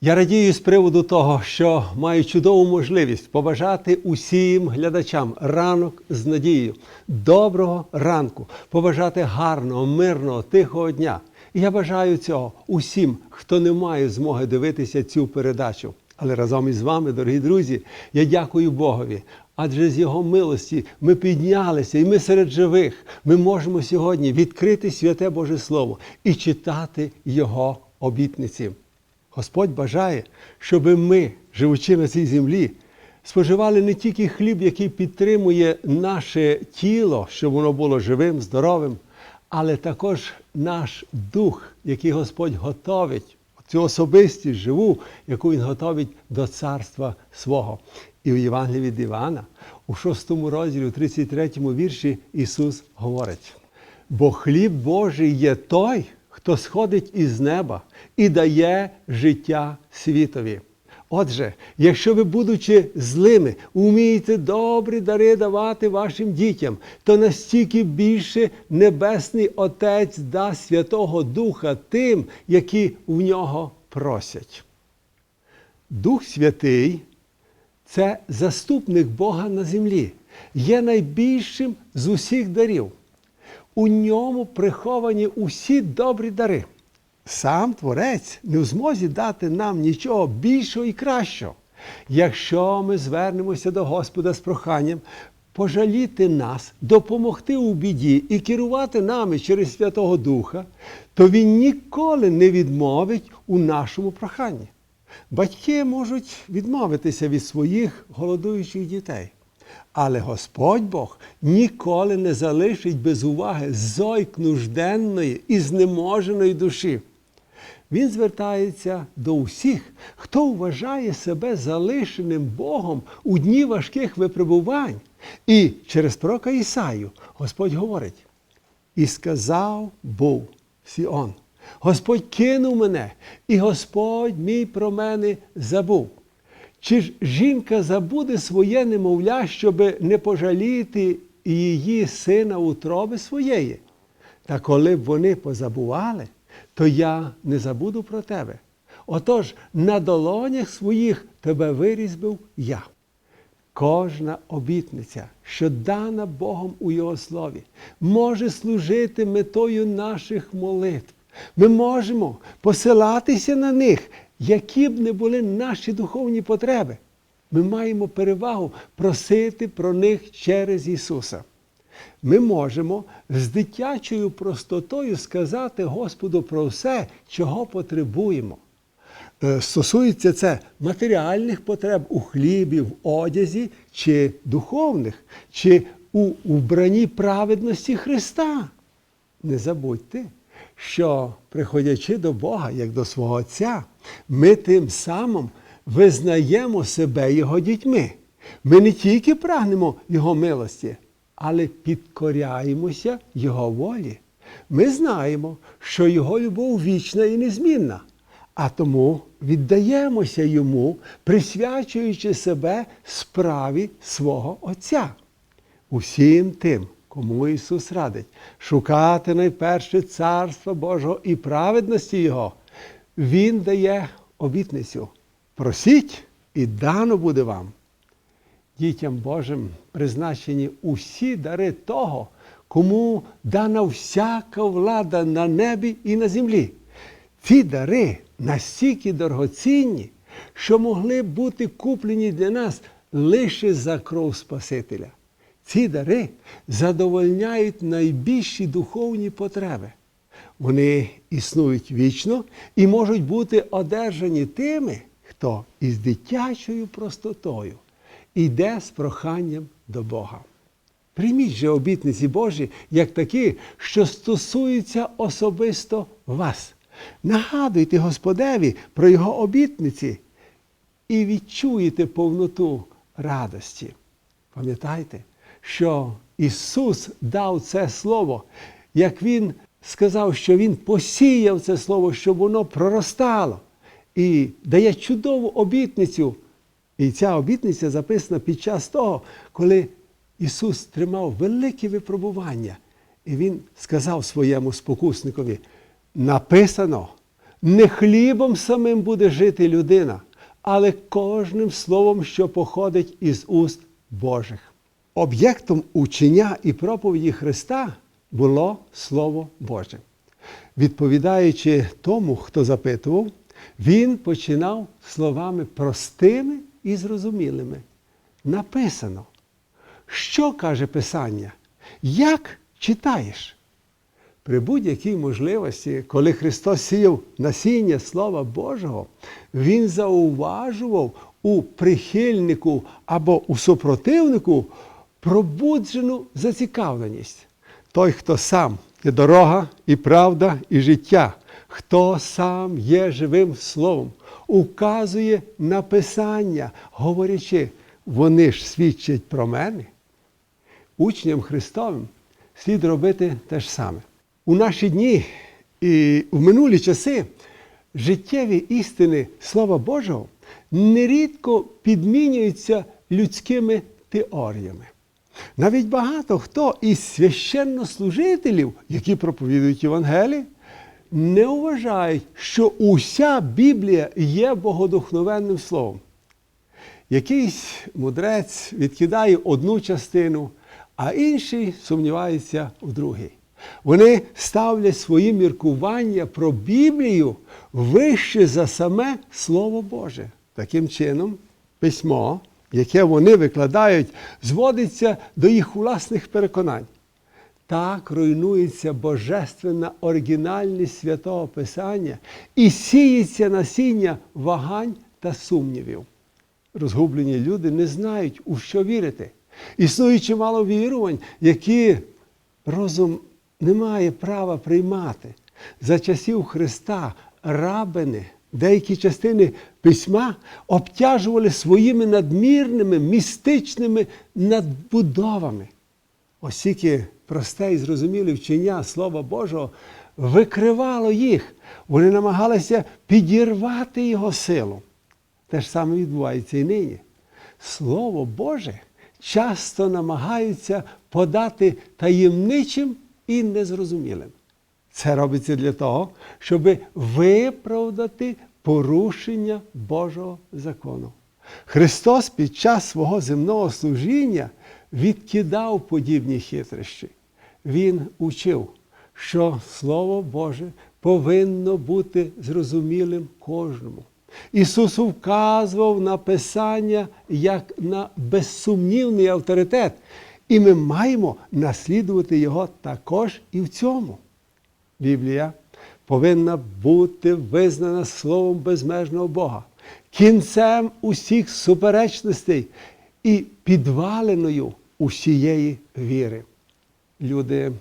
Я радію з приводу того, що маю чудову можливість побажати усім глядачам ранок з надією, доброго ранку, побажати гарного, мирного, тихого дня. І я бажаю цього усім, хто не має змоги дивитися цю передачу. Але разом із вами, дорогі друзі, я дякую Богові. Адже з Його милості ми піднялися, і ми серед живих. Ми можемо сьогодні відкрити святе Боже Слово і читати Його обітниці. Господь бажає, щоб ми, живучи на цій землі, споживали не тільки хліб, який підтримує наше тіло, щоб воно було живим, здоровим, але також наш дух, який Господь готовить, цю особистість живу, яку Він готовить до царства свого. І в Євангелії від Івана, у 6 розділі, у 33 вірші, Ісус говорить: бо хліб Божий є той, хто сходить із неба і дає життя світові. Отже, якщо ви, будучи злими, вмієте добрі дари давати вашим дітям, то настільки більше Небесний Отець дасть Святого Духа тим, які в нього просять. Дух Святий це заступник Бога на землі, є найбільшим з усіх дарів. У ньому приховані усі добрі дари. Сам Творець не в змозі дати нам нічого більшого і кращого. Якщо ми звернемося до Господа з проханням пожаліти нас, допомогти у біді і керувати нами через Святого Духа, то Він ніколи не відмовить у нашому проханні. Батьки можуть відмовитися від своїх голодуючих дітей. Але Господь Бог ніколи не залишить без уваги зойк нужденної і знеможеної душі. Він звертається до усіх, хто вважає себе залишеним Богом у дні важких випробувань. І через пророка Ісаю Господь говорить: і сказав був Сіон. Господь кинув мене, і Господь мій про мене забув. Чи ж жінка забуде своє немовля, щоб не пожаліти її сина утроби своєї? Та коли б вони позабували, то я не забуду про тебе. Отож, на долонях своїх тебе вирізбив я. Кожна обітниця, що дана Богом у Його слові, може служити метою наших молитв. Ми можемо посилатися на них, які б не були наші духовні потреби. Ми маємо перевагу просити про них через Ісуса. Ми можемо з дитячою простотою сказати Господу про все, чого потребуємо. Е, Стосується це матеріальних потреб у хлібі, в одязі, чи духовних, чи у вбранні праведності Христа. Не забудьте, що приходячи до Бога, як до свого Отця, ми тим самим визнаємо себе Його дітьми. Ми не тільки прагнемо Його милості, але підкоряємося Його волі. Ми знаємо, що Його любов вічна і незмінна, а тому віддаємося Йому, присвячуючи себе справі свого Отця. Усім тим, кому Ісус радить, шукати найперше Царства Божого і праведності Його, Він дає обітницю. Просіть і дано буде вам. Дітям Божим призначені усі дари того, кому дана всяка влада на небі і на землі. Ці дари настільки дорогоцінні, що могли бути куплені для нас лише за кров Спасителя. Ці дари задовольняють найбільші духовні потреби. Вони існують вічно і можуть бути одержані тими, хто із дитячою простотою йде з проханням до Бога. Прийміть же обітниці Божі як такі, що стосуються особисто вас. Нагадуйте Господеві про Його обітниці і відчуєте повноту радості. Пам'ятайте, що Ісус дав це Слово, як Він сказав, що Він посіяв це Слово, щоб воно проростало і дає чудову обітницю. І ця обітниця записана під час того, коли Ісус тримав велике випробування. І Він сказав своєму спокусникові: написано, не хлібом самим буде жити людина, але кожним словом, що походить із уст Божих. Об'єктом учення і проповіді Христа було Слово Боже. Відповідаючи тому, хто запитував, він починав словами простими і зрозумілими. Написано, що каже Писання, як читаєш? При будь-якій можливості, коли Христос сіяв насіння Слова Божого, Він зауважував у прихильнику або у супротивнику пробуджену зацікавленість. Той, хто сам є дорога, і правда, і життя, хто сам є живим словом, указує на Писання, говорячи, вони ж свідчать про мене. Учням Христовим слід робити те ж саме. У наші дні і в минулі часи життєві істини Слова Божого нерідко підмінюються людськими теоріями. Навіть багато хто із священнослужителів, які проповідують Євангеліє, не вважають, що уся Біблія є богодухновенним словом. Якийсь мудрець відкидає одну частину, а інший сумнівається в другій. Вони ставлять свої міркування про Біблію вище за саме Слово Боже. Таким чином, письмо, яке вони викладають, зводиться до їх власних переконань. Так руйнується божественна оригінальність святого Писання і сіється насіння вагань та сумнівів. Розгублені люди не знають, у що вірити. Існує чимало вірувань, які розум не має права приймати. За часів Христа рабини деякі частини письма обтяжували своїми надмірними містичними надбудовами. Оскільки просте і зрозуміле вчення Слова Божого викривало їх, вони намагалися підірвати його силу. Те ж саме відбувається і нині. Слово Боже часто намагаються подати таємничим і незрозумілим. Це робиться для того, щоб виправдати порушення Божого закону. Христос під час свого земного служіння відкидав подібні хитрощі. Він учив, що Слово Боже повинно бути зрозумілим кожному. Ісус вказував на Писання як на безсумнівний авторитет, і ми маємо наслідувати Його також і в цьому. Біблія повинна бути визнана словом безмежного Бога, кінцем усіх суперечностей і підваленою усієї віри. Люди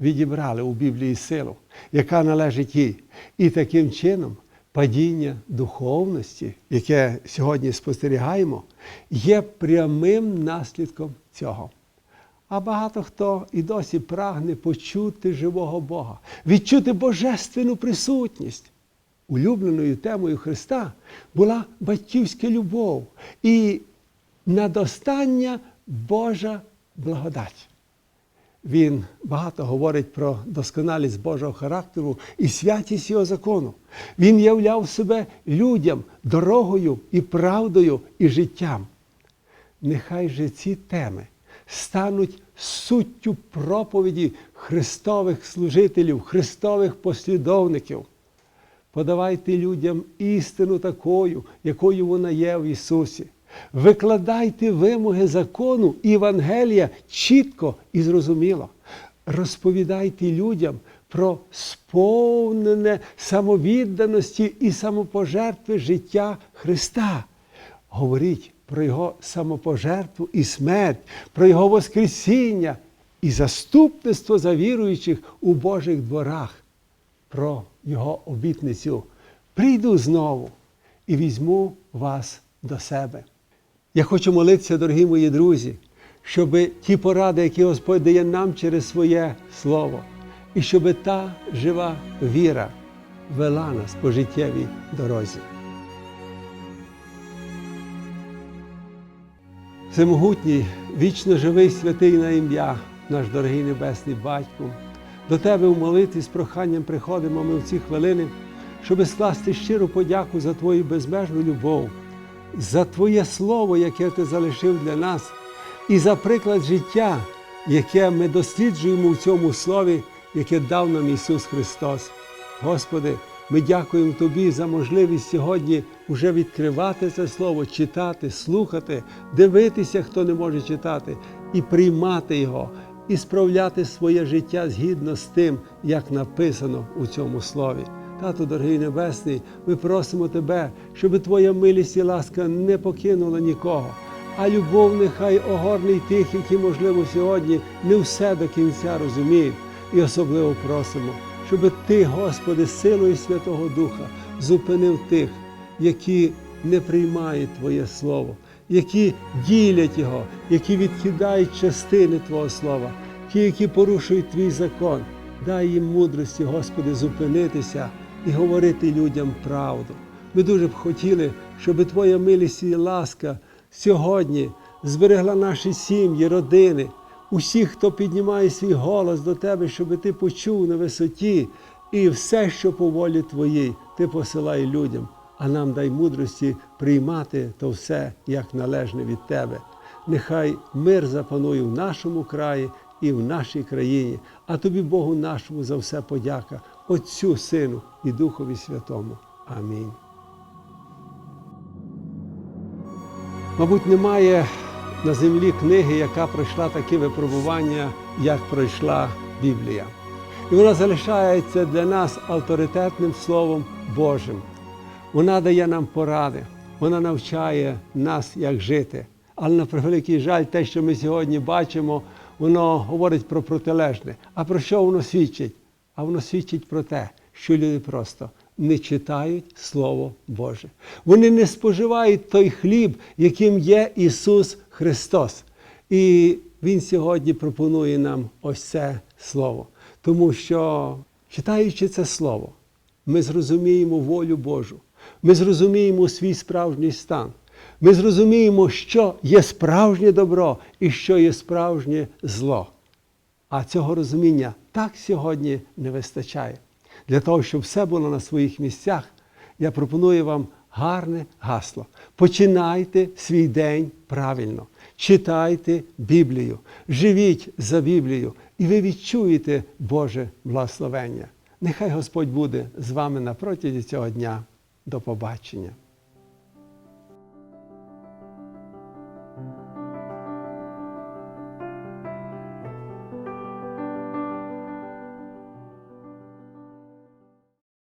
відібрали у Біблії силу, яка належить їй. І таким чином падіння духовності, яке сьогодні спостерігаємо, є прямим наслідком цього. А багато хто і досі прагне почути живого Бога, відчути божественну присутність. Улюбленою темою Христа була батьківська любов і надостання Божа благодать. Він багато говорить про досконалість Божого характеру і святість його закону. Він являв себе людям дорогою і правдою і життям. Нехай же ці теми стануть суттю проповіді Христових служителів, Христових послідовників. Подавайте людям істину такою, якою вона є в Ісусі. Викладайте вимоги закону Євангелія чітко і зрозуміло. Розповідайте людям про сповнене самовідданості і самопожертви життя Христа. Говоріть про Його самопожертву і смерть, про Його Воскресіння і заступництво за віруючих у Божих дворах, про Його обітницю. Прийду знову і візьму вас до себе. Я хочу молитися, дорогі мої друзі, щоб ті поради, які Господь дає нам через своє Слово, і щоб та жива віра вела нас по життєвій дорозі. Всемогутній, вічно живий святий на ім'я, наш дорогий Небесний Батько. До Тебе в молитві з проханням приходимо ми в ці хвилини, щоб скласти щиру подяку за Твою безмежну любов, за Твоє Слово, яке Ти залишив для нас, і за приклад життя, яке ми досліджуємо в цьому слові, яке дав нам Ісус Христос. Господи, ми дякуємо Тобі за можливість сьогодні вже відкривати це Слово, читати, слухати, дивитися, хто не може читати, і приймати Його, і справляти своє життя згідно з тим, як написано у цьому слові. Тату, дорогий Небесний, ми просимо Тебе, щоб Твоя милість і ласка не покинула нікого, а любов нехай огорне тих, які, можливо, сьогодні не все до кінця розуміють. І особливо просимо, щоб Ти, Господи, силою Святого Духа зупинив тих, які не приймають Твоє Слово, які ділять Його, які відкидають частини Твого Слова, ті, які порушують Твій закон. Дай їм мудрості, Господи, зупинитися і говорити людям правду. Ми дуже б хотіли, щоб Твоя милість і ласка сьогодні зберегла наші сім'ї, родини, усіх, хто піднімає свій голос до Тебе, щоб Ти почув на висоті, і все, що по волі Твоїй, Ти посилай людям, а нам дай мудрості приймати то все як належне від Тебе. Нехай мир запанує в нашому краї і в нашій країні, а тобі, Богу нашому, за все подяка, Отцю, Сину і Духові Святому. Амінь. Мабуть, немає на землі книги, яка пройшла такі випробування, як пройшла Біблія. І вона залишається для нас авторитетним Словом Божим. Вона дає нам поради, вона навчає нас, як жити. Але на превеликий жаль, те, що ми сьогодні бачимо, воно говорить про протилежне. А про що воно свідчить? А воно свідчить про те, що люди просто не читають Слово Боже. Вони не споживають той хліб, яким є Ісус Христос. І Він сьогодні пропонує нам ось це Слово. Тому що, читаючи це Слово, ми зрозуміємо волю Божу, ми зрозуміємо свій справжній стан. Ми зрозуміємо, що є справжнє добро і що є справжнє зло. А цього розуміння так сьогодні не вистачає. Для того, щоб все було на своїх місцях, я пропоную вам гарне гасло. Починайте свій день правильно, читайте Біблію, живіть за Біблією, і ви відчуєте Боже благословення. Нехай Господь буде з вами на протязі цього дня. До побачення.